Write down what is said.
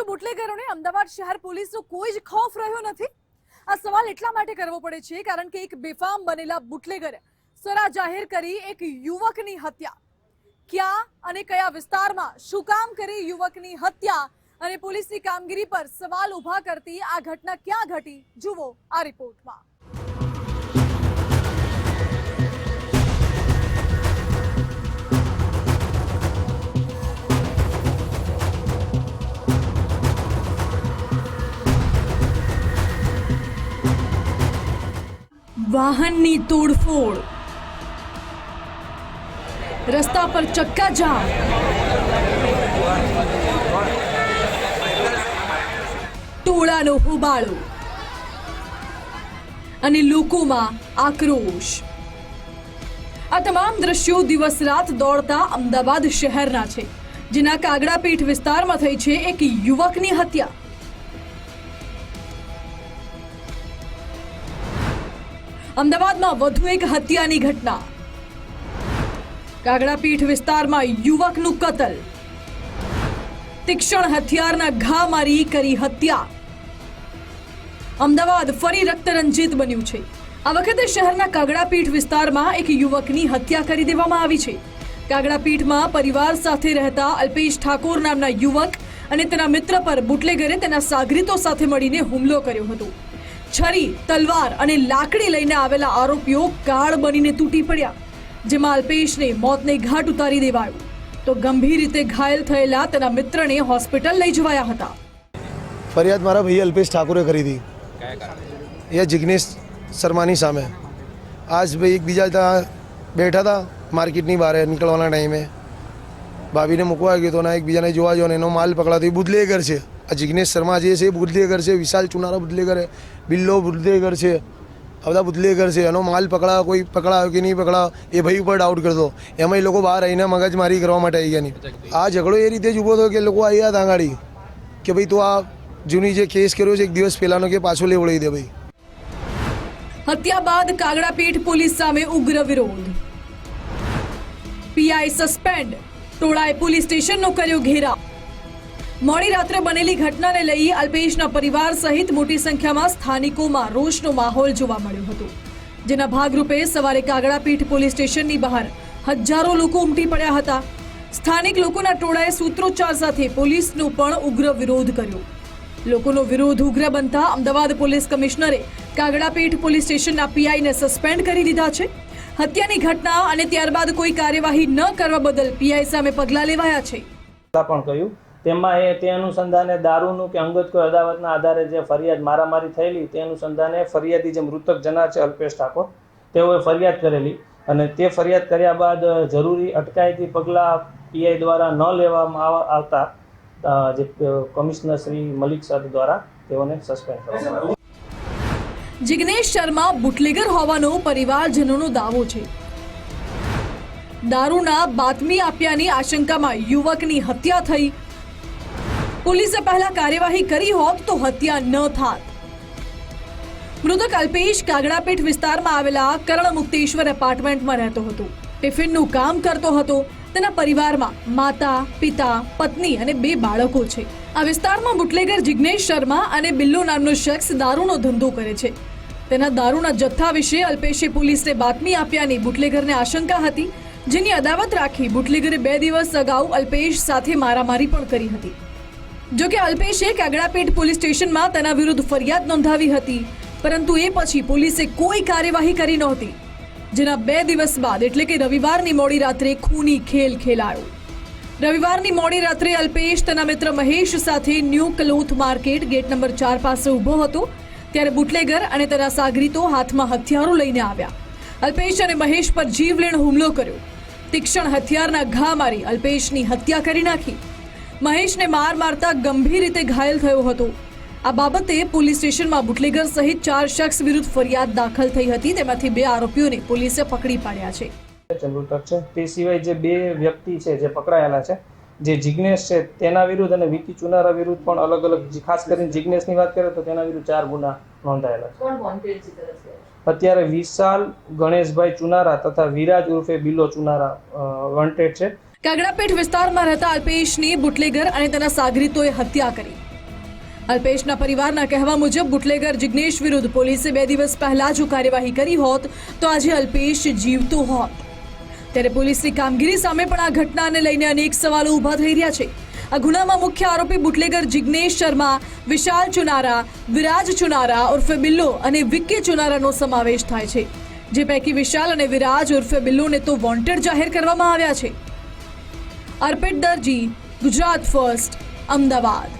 શું બુટલેગરોને અમદાવાદ શહેર પોલીસનો કોઈ જ ખોફ રહ્યો નથી, આ સવાલ એટલા માટે કરવો પડે છે કારણ કે એક બેફામ બનેલા બુટલેગરે સરા જાહેર કરી એક યુવકની હત્યા. ક્યાં અને કયા વિસ્તારમાં શું કામ કરી યુવકની હત્યા અને પોલીસની કામગીરી પર સવાલ ઊભા કરતી આ ઘટના ક્યાં ઘટી, જુઓ આ રિપોર્ટમાં. વાહનની તોડફોડ. રસ્તા પર ચક્કાજામ ટોળાનો હોબાળો. અને લોકોમાં આક્રોશ. આ તમામ દ્રશ્યો દિવસ રાત દોડતા અમદાવાદ શહેરના છે, જેના કાગડાપીઠ વિસ્તારમાં થઈ છે એક યુવકની હત્યા. અમદાવાદમાં વધુ એક હત્યાની ઘટના. કાગડાપીઠ વિસ્તારમાં યુવકનું કતલ. તીક્ષણ હથિયારના ઘા મારી કરી હત્યા. અમદાવાદ ફરી રક્તરંજિત બન્યું છે. આ વખતે શહેરના કાગડાપીઠ વિસ્તારમાં એક યુવકની હત્યા કરી દેવામાં આવી છે. કાગડાપીઠમાં પરિવાર સાથે રહેતા અલ્પેશ ઠાકોર નામના યુવક અને તેના મિત્ર પર બુટલેગરે તેના સાગરીતો સાથે મળીને હુમલો કર્યો હતો. છરી, તલવાર અને લાકડી લઈને આવેલા આરોપીઓ કાળ બનીને તૂટી પડ્યા, જેમાં અલ્પેશને મોતને ઘાટ ઉતારી દેવાયો. તો ગંભીર રીતે ઘાયલ થયેલા તેના મિત્રને હોસ્પિટલ લઈ જવાયા હતા. ફરિયાદ મારા ભાઈ અલ્પેશ ઠાકોરે કરી હતી. એ જિગ્નેશ શર્માની સામે. આજ ભાઈ એકબીજા ત્યાં બેઠા હતા, માર્કેટની બહાર નીકળવાના ટાઈમે. ભાભીને મૂકવા ગયો હતો ને એકબીજાને જોવા ગયો ને એનો માલ પકડાતો બુદલે બુદલેગર છે. આ જિગ્નેશ શર્મા જે છે એ બુદલેગર છે, વિશાલ ચુનારા બુદલેગર છે, બિલ્લો બુદલેગર છે, આ બધા બુદલેગર છે. એનો માલ પકડાયો, કોઈ પકડાયો કે નહીં પકડાયો, એ ભાઈ ઉપર ડાઉટ કરતો. એમાં એ લોકો બહાર આવીને મગજમારી કરવા માટે આવી ગયા નહીં. આ ઝઘડો એ રીતે જ ઊભો થયો કે લોકો આવ્યા હતા આગાડી કે ભાઈ તું આ જૂની જે કેસ કર્યો છે, એક દિવસ પહેલાનો કે પાછો લેવડાવી દે ભાઈ. હત્યા બાદ કાગડાપીઠ પોલીસ સામે ઉગ્ર વિરોધ. પીઆઈ સસ્પેન્ડ ટોળાએ પોલીસ સ્ટેશનનો કર્યો ઘેરાવ. મોડી રાત્રે બનેલી ઘટનાને લઈ અલ્પેશના પરિવાર સહિત મોટી સંખ્યામાં સ્થાનિકોમાં રોષનો માહોલ જોવા મળ્યો હતો. જેના ભાગરૂપે સવારે કાગડાપીઠ પોલીસ સ્ટેશનની બહાર હજારો લોકો ઉમટી પડ્યા હતા. સ્થાનિક લોકોના ટોળાએ સૂત્રોચ્ચાર સાથે પોલીસનો પણ ઉગ્ર વિરોધ કર્યો. લોકોનો વિરોધ ઉગ્ર બનતા અમદાવાદ પોલીસ કમિશનરે કાગડાપીઠ પોલીસ સ્ટેશનના પીઆઈને સસ્પેન્ડ કરી દીધા છે. હત્યાની ઘટના અને ત્યારબાદ કોઈ કાર્યવાહી ન કરવા બદલ પીઆઈ સામે પગલાં લેવાયા છે. પણ કહ્યું તેમાં એ તે અનુસંધાને દારૂનું કે અંગત કોઈ અદાવતના આધારે જે ફરિયાદ મારામારી થયેલી, તે અનુસંધાને ફરિયાદી જે મૃતક જનાર છે, અલ્પેશ ઠાકોર, તેઓએ ફરિયાદ કરેલી અને તે ફરિયાદ કર્યા બાદ જરૂરી અટકાયતી પગલાં પીઆઈ દ્વારા ન લેવામાં આવતા જે કમિશનર શ્રી મલિક સર દ્વારા તેઓને સસ્પેન્ડ કરવામાં આવ્યું. જિગ્નેશ શર્મા બુટલેગર હોવાનો પરિવારજનોનો દાવો છે. દારૂના બાતમી આપ્યાની આશંકામાં યુવકની હત્યા થઈ પોલીસે પહેલા કાર્યવાહી કરી હોત તો હત્યા ન થાત. મૃતક અલ્પેશ કાગડાપીઠ વિસ્તારમાં આવેલા કર્ણ મુક્તેશ્વર એપાર્ટમેન્ટમાં રહેતો હતો. ટિફિનનું કામ કરતો હતો. તેના પરિવારમાં માતા, પિતા, પત્ની અને બે બાળકો છે. આ વિસ્તારમાં બુટલેગર જિગ્નેશ શર્મા અને બિલ્લો નામનો શખ્સ દારૂનો ધંધો કરે છે. તેના દારૂના જથ્થા વિશે અલ્પેશે પોલીસને બાતમી આપ્યાની બુટલેગરને આશંકા હતી, જેની અદાવત રાખી બુટલેગરે બે દિવસ અગાઉ અલ્પેશ સાથે મારામારી પણ કરી હતી. જો કે અલ્પેશે કાગડાપેટ પોલીસ સ્ટેશનમાં તેના વિરુદ્ધ ફરિયાદ નોંધાવી હતી. પરંતુ એ પછી પોલીસે કોઈ કાર્યવાહી કરી નહોતી. જેના બે દિવસ બાદ એટલે કે રવિવારની મોડી રાત્રે ખૂની ખેલ ખેલાયો. રવિવારની મોડી રાત્રે અલ્પેશ તેના મિત્ર મહેશ સાથે new cloth market gate number ચાર પાસે ઊભો હતો. ત્યારે બુટલેગર અને તેના સાગરીતો હાથમાં હથિયારો લઈને આવ્યા. અલ્પેશ અને મહેશ પર જીવલેણ હુમલો કર્યો. તીક્ષ્ણ હથિયારના ઘા મારી અલ્પેશની હત્યા કરી નાખી. મહેશને માર મારતા ગંભીર રીતે ઘાયલ થયો હતો. આ બાબતે પોલીસ સ્ટેશનમાં બુટલેગર સહિત ચાર શખ્સ વિરુદ્ધ ફરિયાદ દાખલ થઈ હતી. તેમાંથી બે આરોપીઓને પોલીસે પકડી પાડ્યા છે. છે છે. તે સિવાય જે બે વ્યક્તિ છે જે પકડાયેલા છે જે જિગ્નેશ છે તેના વિરુદ્ધ અને વિકી ચુનારા વિરુદ્ધ પણ અલગ અલગ ખાસ કરીને જિગ્નેશની વાત કરીએ તો તેના વિરુદ્ધ ચાર ગુના નોંધાયેલા છે. કોણ વોન્ટેડ છે તરફ છે? અત્યારે વિશાલ ગણેશભાઈ ચુનારા તથા વિરાજ ઉર્ફે બિલો ચુનારા વોન્ટેડ છે. કાગડાપેઠ વિસ્તારમાં રહેતા અલ્પેશની બુટલેગર અને તેના સાગરીતોએ હત્યા કરી. અલ્પેશના પરિવારના કહેવા મુજબ, બુટલેગર જિગ્નેશ વિરુદ્ધ પોલીસે બે દિવસ પહેલા જો કાર્યવાહી કરી હોત, તો આજે અલ્પેશ જીવતો હોત. ત્યારે પોલીસની કામગીરી સામે પણ આ ઘટનાને લઈને અનેક સવાલો ઊભા થઈ રહ્યા છે. આ ગુનામાં મુખ્ય આરોપી બુટલેગર જિગ્નેશ શર્મા, વિશાલ ચુનારા, વિરાજ ચુનારા ઉર્ફે બિલ્લો અને વિક્કી ચુનારાનો સમાવેશ થાય છે. જે પૈકી વિશાલ અને વિરાજ ઉર્ફે બિલ્લોને તો વોન્ટેડ જાહેર કરવામાં આવ્યા છે. અર્પિત દરજી ગુજરાત ફર્સ્ટ અમદાવાદ.